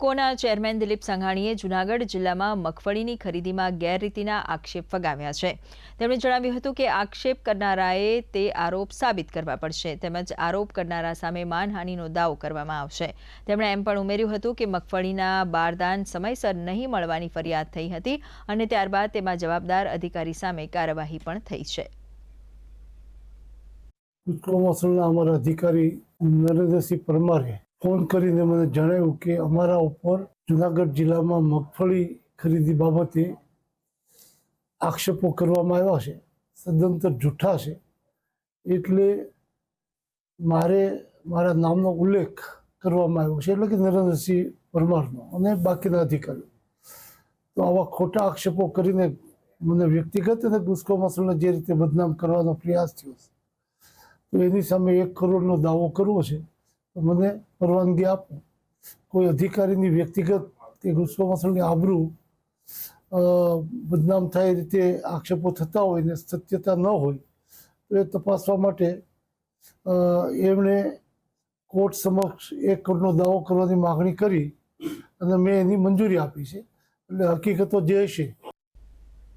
ઇફકોના chairman Dilip સંઘાણીએ જૂનાગઢ જિલ્લામાં મગફળીની ખરીદીમાં ગેરરીતિના આક્ષેપ ફગાવ્યા છે. તેમણે જણાવ્યું હતું કે આક્ષેપ કરનારાએ તે આરોપ સાબિત કરવા પડશે તેમજ આરોપ કરનારા સામે માનહાનિનો દાવો કરવામાં આવશે. તેમણે એમ પણ ઉમેર્યું હતું કે મગફળીના બારદાન સમયસર નહીં મળવાની ફરિયાદ થઈ હતી અને ત્યારબાદ તેમાં જવાબદાર અધિકારી સામે કાર્યવાહી પણ થઈ છે. અધિકારી નરેન્દ્રસિંહ પરમારે ફોન કરીને મને જણાવ્યું કે અમારા ઉપર જુનાગઢ જિલ્લામાં મગફળી ખરીદી બાબતે આક્ષેપો કરવામાં આવ્યા છે, સદંતર જૂઠા છે. એટલે મારે મારા નામનો ઉલ્લેખ કરવામાં આવ્યો છે, એટલે કે નરેન્દ્રસિંહ પરમારનો અને બાકીના અધિકારીઓ. તો આવા ખોટા આક્ષેપો કરીને મને વ્યક્તિગત અને ગુસ્કો મસલને જે રીતે બદનામ કરવાનો પ્રયાસ થયો છે, તો એની સામે એક કરોડનો દાવો કરવો છે. મને પરવાનગી આપો. કોઈ અધિકારીની વ્યક્તિગત કે ગુસ્સો મસલની આબરૂ બદનામ થાય એ રીતે આક્ષેપો થતા હોય ને સત્યતા ન હોય, તો એ તપાસવા માટે એમણે કોર્ટ સમક્ષ એક કરોડનો દાવો કરવાની માગણી કરી અને મેં એની મંજૂરી આપી છે. એટલે હકીકતો જે હશે